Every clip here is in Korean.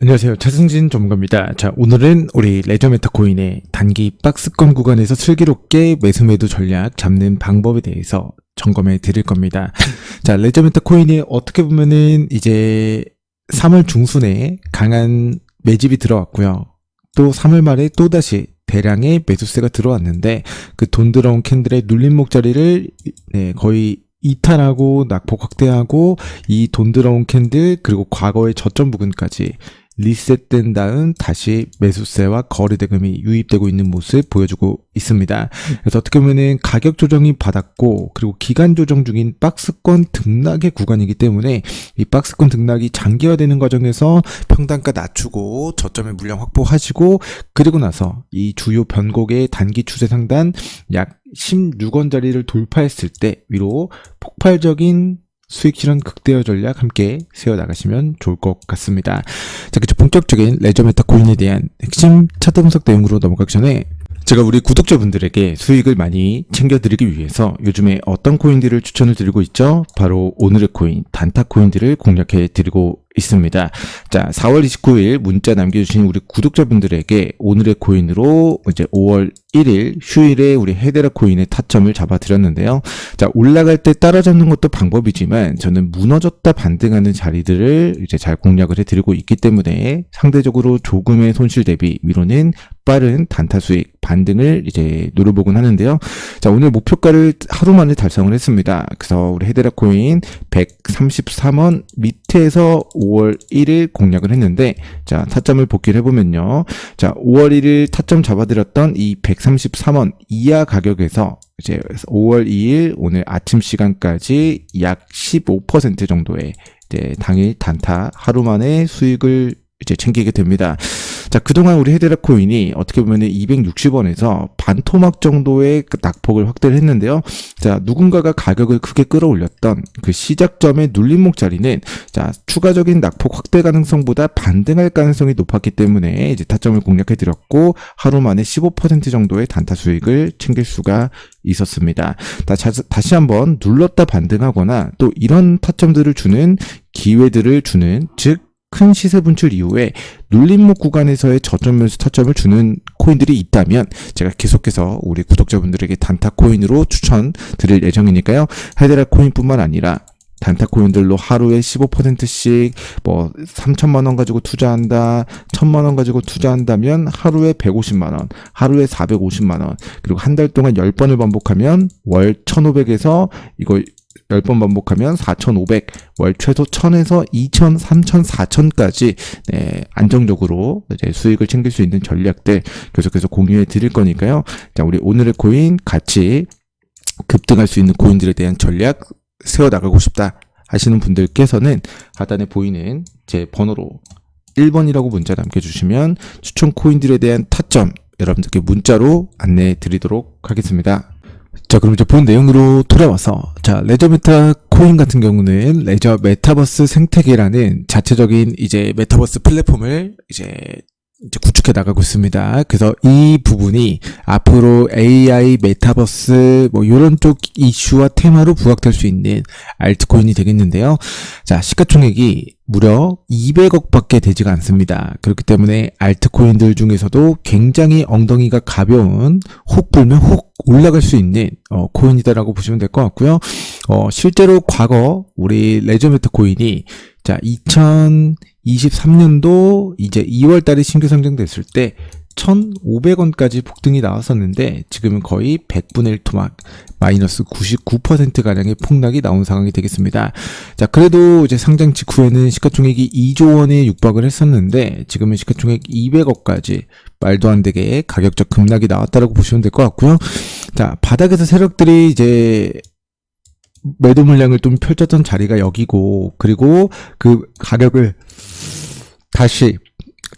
안녕하세요. 차승진 전문가입니다. 자, 오늘은 우리 레저메타 코인의 단기 박스권 구간에서 슬기롭게 매수 매도 전략 잡는 방법에 대해서 점검해 드릴 겁니다. 자, 레저메타 코인이 어떻게 보면은 이제 3월 중순에 강한 매집이 들어왔고요. 또 3월 말에 또다시 대량의 매수세가 들어왔는데 그 돈 들어온 캔들의 눌림목 자리를 네, 거의 이탈하고 낙폭 확대하고 이 돈 들어온 캔들 그리고 과거의 저점 부근까지 리셋된 다음 다시 매수세와 거래 대금이 유입되고 있는 모습 보여주고 있습니다. 그래서 어떻게 보면은 가격 조정이 받았고 그리고 기간 조정 중인 박스권 등락의 구간이기 때문에 이 박스권 등락이 장기화되는 과정에서 평단가 낮추고 저점의 물량 확보하시고 그리고 나서 이 주요 변곡의 단기 추세 상단 약 16원짜리를 돌파했을 때 위로 폭발적인 수익 실현 극대화 전략 함께 세워 나가시면 좋을 것 같습니다. 자, 그쵸. 본격적인 레저 메타 코인에 대한 핵심 차트 분석 내용으로 넘어가기 전에 제가 우리 구독자분들에게 수익을 많이 챙겨드리기 위해서 요즘에 어떤 코인들을 추천을 드리고 있죠? 바로 오늘의 코인, 단타 코인들을 공략해 드리고 있습니다. 자, 4월 29일 문자 남겨주신 우리 구독자분들에게 오늘의 코인으로 이제 5월 1일 휴일에 우리 헤데라 코인의 타점을 잡아드렸는데요. 자, 올라갈 때 따라잡는 것도 방법이지만 저는 무너졌다 반등하는 자리들을 이제 잘 공략을 해드리고 있기 때문에 상대적으로 조금의 손실 대비 위로는 빠른 단타 수익 반등을 이제 노려보곤 하는데요. 자, 오늘 목표가를 하루 만에 달성을 했습니다. 그래서 우리 헤데라 코인 133원 밑에서 5월 1일 공략을 했는데, 자, 타점을 복귀를 해보면요. 자, 5월 1일 타점 잡아드렸던 이 133원 이하 가격에서 이제 5월 2일 오늘 아침 시간까지 약 15% 정도의 이제 당일 단타 하루 만에 수익을 이제 챙기게 됩니다. 자, 그동안 우리 헤데라 코인이 어떻게 보면 260원에서 반토막 정도의 그 낙폭을 확대를 했는데요. 자, 누군가가 가격을 크게 끌어올렸던 그 시작점의 눌림목 자리는 자, 추가적인 낙폭 확대 가능성보다 반등할 가능성이 높았기 때문에 이제 타점을 공략해 드렸고 하루 만에 15% 정도의 단타 수익을 챙길 수가 있었습니다. 다시 한번 눌렀다 반등하거나 또 이런 타점들을 주는 기회들을 주는 즉 큰 시세 분출 이후에 눌림목 구간에서의 저점 매수 타점을 주는 코인들이 있다면 제가 계속해서 우리 구독자분들에게 단타 코인으로 추천 드릴 예정이니까요. 헤데라 코인뿐만 아니라 단타 코인들로 하루에 15%씩 뭐 3천만 원 가지고 투자한다, 1천만 원 가지고 투자한다면 하루에 150만 원, 하루에 450만 원, 그리고 한 달 동안 10번을 반복하면 월 1,500에서 이거 10번 반복하면 4,500, 월 최소 1,000에서 2,000, 3,000, 4,000까지 네, 안정적으로 이제 수익을 챙길 수 있는 전략들 계속해서 공유해 드릴 거니까요. 자, 우리 오늘의 코인 같이 급등할 수 있는 코인들에 대한 전략 세워 나가고 싶다 하시는 분들께서는 하단에 보이는 제 번호로 1번이라고 문자 남겨주시면 추천 코인들에 대한 타점 여러분들께 문자로 안내해 드리도록 하겠습니다. 자, 그럼 이제 본 내용으로 돌아와서, 자, 레저 메타 코인 같은 경우는 레저 메타버스 생태계라는 자체적인 이제 메타버스 플랫폼을 이제 이제 구축해 나가고 있습니다. 그래서 이 부분이 앞으로 AI, 메타버스, 뭐, 요런 쪽 이슈와 테마로 부각될 수 있는 알트코인이 되겠는데요. 자, 시가총액이 무려 200억 밖에 되지가 않습니다. 그렇기 때문에 알트코인들 중에서도 굉장히 엉덩이가 가벼운 혹 불면 혹 올라갈 수 있는 어, 코인이다라고 보시면 될 것 같고요. 어, 실제로 과거 우리 레저메트 코인이 자, 2023년도 이제 2월 달에 신규 상장됐을 때 1,500원까지 폭등이 나왔었는데 지금은 거의 100분의 1 토막 마이너스 99%가량의 폭락이 나온 상황이 되겠습니다. 자, 그래도 이제 상장 직후에는 시가총액이 2조 원에 육박을 했었는데 지금은 시가총액 200억까지 말도 안 되게 가격적 급락이 나왔다라고 보시면 될 것 같고요. 자, 바닥에서 세력들이 이제 매도 물량을 좀 펼쳤던 자리가 여기고 그리고 그 가격을 다시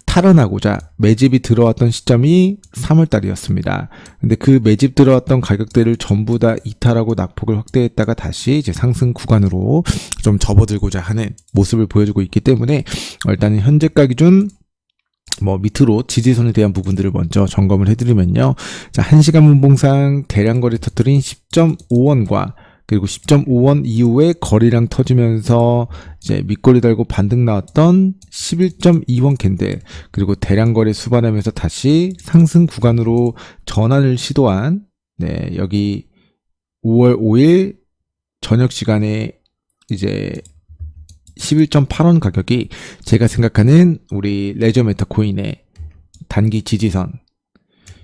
탈환하고자 매집이 들어왔던 시점이 3월 달이었습니다. 근데 그 매집 들어왔던 가격대를 전부 다 이탈하고 낙폭을 확대했다가 다시 이제 상승 구간으로 좀 접어들고자 하는 모습을 보여주고 있기 때문에 일단은 현재가 기준 뭐 밑으로 지지선에 대한 부분들을 먼저 점검을 해드리면요. 자, 1시간 분봉상 대량 거래 터트린 10.5원과 그리고 10.5원 이후에 거리랑 터지면서 이제 밑거리 달고 반등 나왔던 11.2원 캔들 그리고 대량 거래 수반하면서 다시 상승 구간으로 전환을 시도한 네, 여기 5월 5일 저녁 시간에 이제 11.8원 가격이 제가 생각하는 우리 레저 메타 코인의 단기 지지선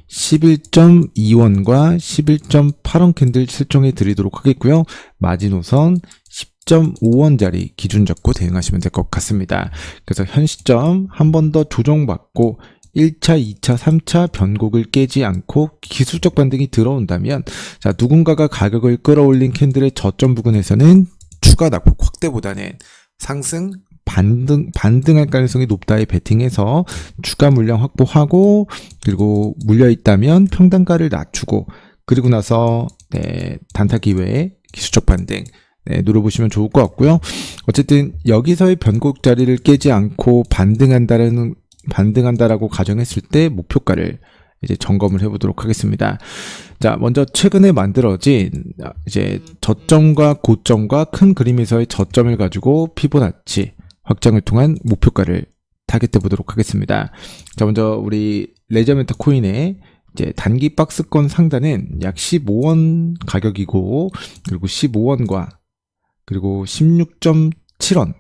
11.2원과 11.8원 캔들 설정해 드리도록 하겠고요. 마지노선 10.5원짜리 기준 잡고 대응하시면 될 것 같습니다. 그래서 현 시점 한 번 더 조정받고 1차, 2차, 3차 변곡을 깨지 않고 기술적 반등이 들어온다면 자 누군가가 가격을 끌어올린 캔들의 저점 부근에서는 추가 낙폭 확대보다는 상승 반등 반등할 가능성이 높다에 베팅해서 추가 물량 확보하고 그리고 물려 있다면 평단가를 낮추고 그리고 나서 네, 단타 기회에 기술적 반등 네, 누려보시면 좋을 것 같고요. 어쨌든 여기서의 변곡 자리를 깨지 않고 반등한다라는 반등한다라고 가정했을 때 목표가를 이제 점검을 해보도록 하겠습니다. 자, 먼저 최근에 만들어진 이제 저점과 고점과 큰 그림에서의 저점을 가지고 피보나치 확장을 통한 목표가를 타겟해 보도록 하겠습니다. 자, 먼저 우리 레저멘트 코인의 이제 단기 박스권 상단은 약 15원 가격이고 그리고 15원과 그리고 16.7원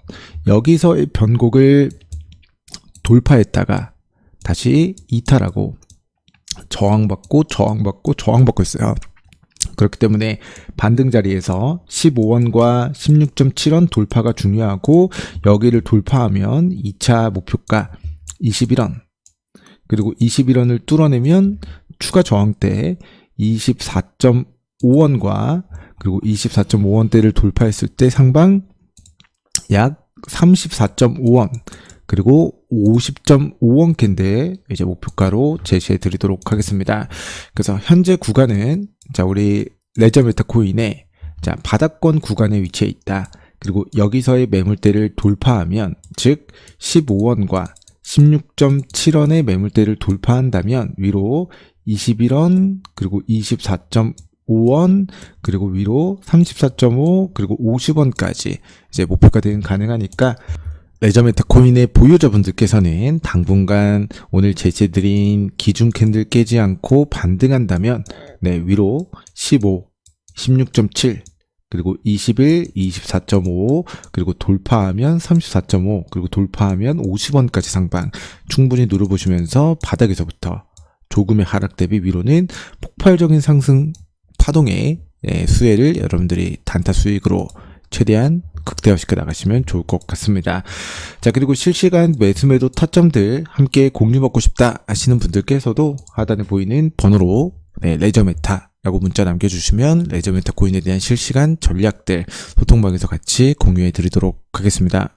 여기서의 변곡을 돌파했다가 다시 이탈하고 저항받고 저항받고 저항받고 있어요. 그렇기 때문에 반등 자리에서 15원과 16.7원 돌파가 중요하고 여기를 돌파하면 2차 목표가 21원. 그리고 21원을 뚫어내면 추가 저항대 24.5원과 그리고 24.5원대를 돌파했을 때 상방 약 34.5원 그리고 50.5원 캔데 이제 목표가로 제시해 드리도록 하겠습니다. 그래서 현재 구간은 자 우리 레저 메타 코인의 자 바닥권 구간에 위치해 있다. 그리고 여기서의 매물대를 돌파하면 즉 15원과 16.7원의 매물대를 돌파한다면 위로 21원 그리고 24.5원 그리고 위로 34.5 그리고 50원까지 이제 목표가 대응 가능하니까 레저메타 코인의 보유자분들께서는 당분간 오늘 제시해드린 기준 캔들 깨지 않고 반등한다면 네 위로 15, 16.7 그리고 21, 24.5 그리고 돌파하면 34.5 그리고 돌파하면 50원까지 상방 충분히 누려보시면서 바닥에서부터 조금의 하락 대비 위로는 폭발적인 상승 파동의 예, 수혜를 여러분들이 단타 수익으로 최대한 극대화시켜 나가시면 좋을 것 같습니다. 자, 그리고 실시간 매수매도 타점들 함께 공유 받고 싶다 하시는 분들께서도 하단에 보이는 번호로 네, 레저메타 라고 문자 남겨주시면 레저메타 코인에 대한 실시간 전략들 소통방에서 같이 공유해 드리도록 하겠습니다.